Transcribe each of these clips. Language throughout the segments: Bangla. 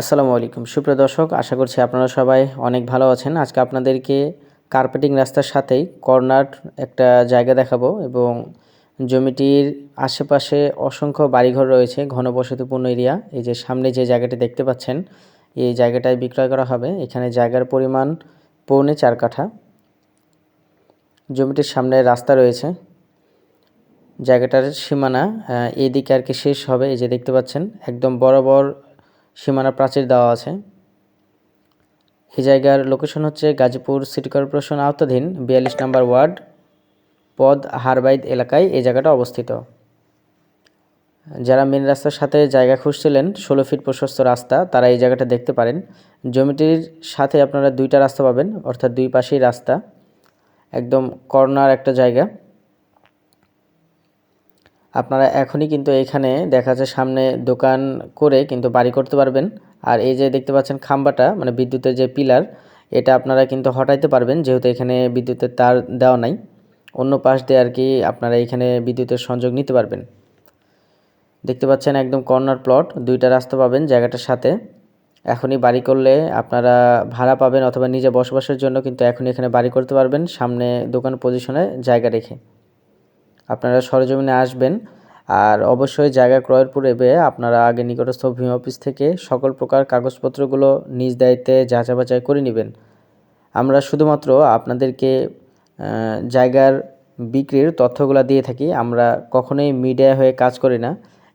আসসালামু আলাইকুম। সুপ্রিয় দর্শক, আশা করছি আপনারা সবাই অনেক ভালো আছেন। আজকে আপনাদেরকে কার্পেটিং রাস্তার সাথেই কর্নার একটা জায়গা দেখাবো এবং জমিটির আশেপাশে অসংখ্য বাড়িঘর রয়েছে, ঘনবসতিপূর্ণ এরিয়া। এই যে সামনে যে জায়গাটি দেখতে পাচ্ছেন, এই জায়গাটায় বিক্রয় করা হবে। এখানে জায়গার পরিমাণ পৌনে চার কাঠা। জমিটির সামনে রাস্তা রয়েছে। জায়গাটার সীমানা এদিকে আর কি শেষ হবে। এই যে দেখতে পাচ্ছেন, একদম বরাবর সীমানা প্রাচীর দেওয়া আছে। এই জায়গার লোকেশন হচ্ছে গাজীপুর সিটি কর্পোরেশন আওতাধীন বিয়াল্লিশ নম্বর ওয়ার্ড, পদ হারবাইদ এলাকায় এই জায়গাটা অবস্থিত। যারা মেন রাস্তার সাথে জায়গা খুঁজছিলেন, ষোলো ফিট প্রশস্ত রাস্তা, তারা এই জায়গাটা দেখতে পারেন। জমিটির সাথে আপনারা দুইটা রাস্তা পাবেন, অর্থাৎ দুই পাশেই রাস্তা, একদম কর্নার একটা জায়গা। আপনারা এখনই কিন্তু এখানে দেখা যাচ্ছে সামনে দোকান করে কিন্তু বাড়ি করতে পারবেন। আর এই যে দেখতে পাচ্ছেন খাম্বাটা মানে বিদ্যুতের যে পিলার, এটা আপনারা কিন্তু হটাইতে পারবেন, যেহেতু এখানে বিদ্যুতের তার দেওয়া নাই। অন্য পাশ দিয়ে আর কি আপনারা এখানে বিদ্যুতের সংযোগ নিতে পারবেন। দেখতে পাচ্ছেন একদম কর্নার প্লট, দুইটা রাস্তা পাবেন জায়গাটার সাথে। এখনই বাড়ি করলে আপনারা ভাড়া পাবেন অথবা নিজে বসবাসের জন্য কিন্তু এখনই এখানে বাড়ি করতে পারবেন, সামনে দোকান পজিশনে জায়গা রেখে। আপনারা সরজমিনে আসবেন। আর অবশ্যই জায়গা ক্রয়ের পূর্বে আপনারা আগে নিকটস্থ ভূমি অফিস থেকে সকল প্রকার কাগজপত্রগুলো নিজ দায়িত্বে যাচাই বাছাই করে নেবেন। আমরা শুধুমাত্র আপনাদেরকে জায়গার বিক্রির তথ্যগুলো দিয়ে থাকি। আমরা কখনোই মিডিয়া হয়ে কাজ করি না।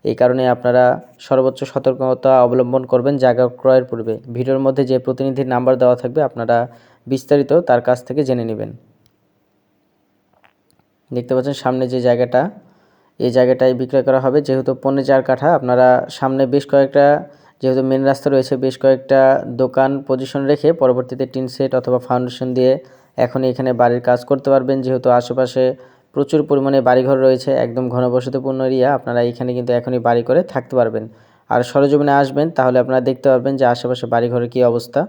এই কারণে আপনারা সর্বোচ্চ সতর্কতা অবলম্বন করবেন জায়গা ক্রয়ের পূর্বে। ভিডিওর মধ্যে যে প্রতিনিধির নাম্বার দেওয়া থাকবে আপনারা বিস্তারিত তার কাছ থেকে জেনে নেবেন। দেখতে পাচ্ছেন সামনে যে জায়গাটা, এই জায়গাটায় বিক্রয় করা হবে। যেহেতু পনেরো চার কাঠা, আপনারা সামনে বেশ কয়েকটা, যেহেতু মেন রাস্তা রয়েছে, বেশ কয়েকটা দোকান পজিশন রেখে পরবর্তীতে টিন সেট অথবা ফাউন্ডেশন দিয়ে এখনই এখানে বাড়ির কাজ করতে পারবেন। যেহেতু আশেপাশে প্রচুর পরিমাণে বাড়িঘর রয়েছে, একদম ঘনবসতিপূর্ণ এরিয়া আপনারা এখানে কিন্তু এখনই বাড়ি করে থাকতে পারবেন। আর সরজমিনে আসবেন, তাহলে আপনারা দেখতে পারবেন যে আশেপাশে বাড়িঘরের কী অবস্থা।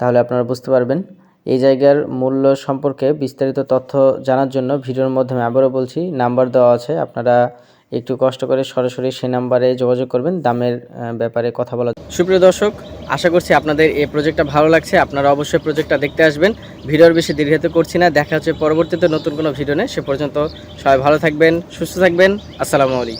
তাহলে আপনারা বুঝতে পারবেন এই জায়গার মূল্য সম্পর্কে বিস্তারিত তথ্য জানার জন্য ভিডিওর মাধ্যমে আবারও বলছি, নাম্বার দেওয়া আছে, আপনারা একটু কষ্ট করে সরাসরি সেই নাম্বারে যোগাযোগ করবেন, দামের ব্যাপারে কথা বলা সুপ্রিয় দর্শক, আশা করছি আপনাদের এই প্রজেক্টটা ভালো লাগছে, আপনারা অবশ্যই প্রজেক্টটা দেখতে আসবেন। ভিডিওর বেশি দীর্ঘায়িত করছি না, দেখা হচ্ছে পরবর্তীতে নতুন কোনো ভিডিও নেই সে পর্যন্ত সবাই ভালো থাকবেন, সুস্থ থাকবেন, আসসালামু আলাইকুম।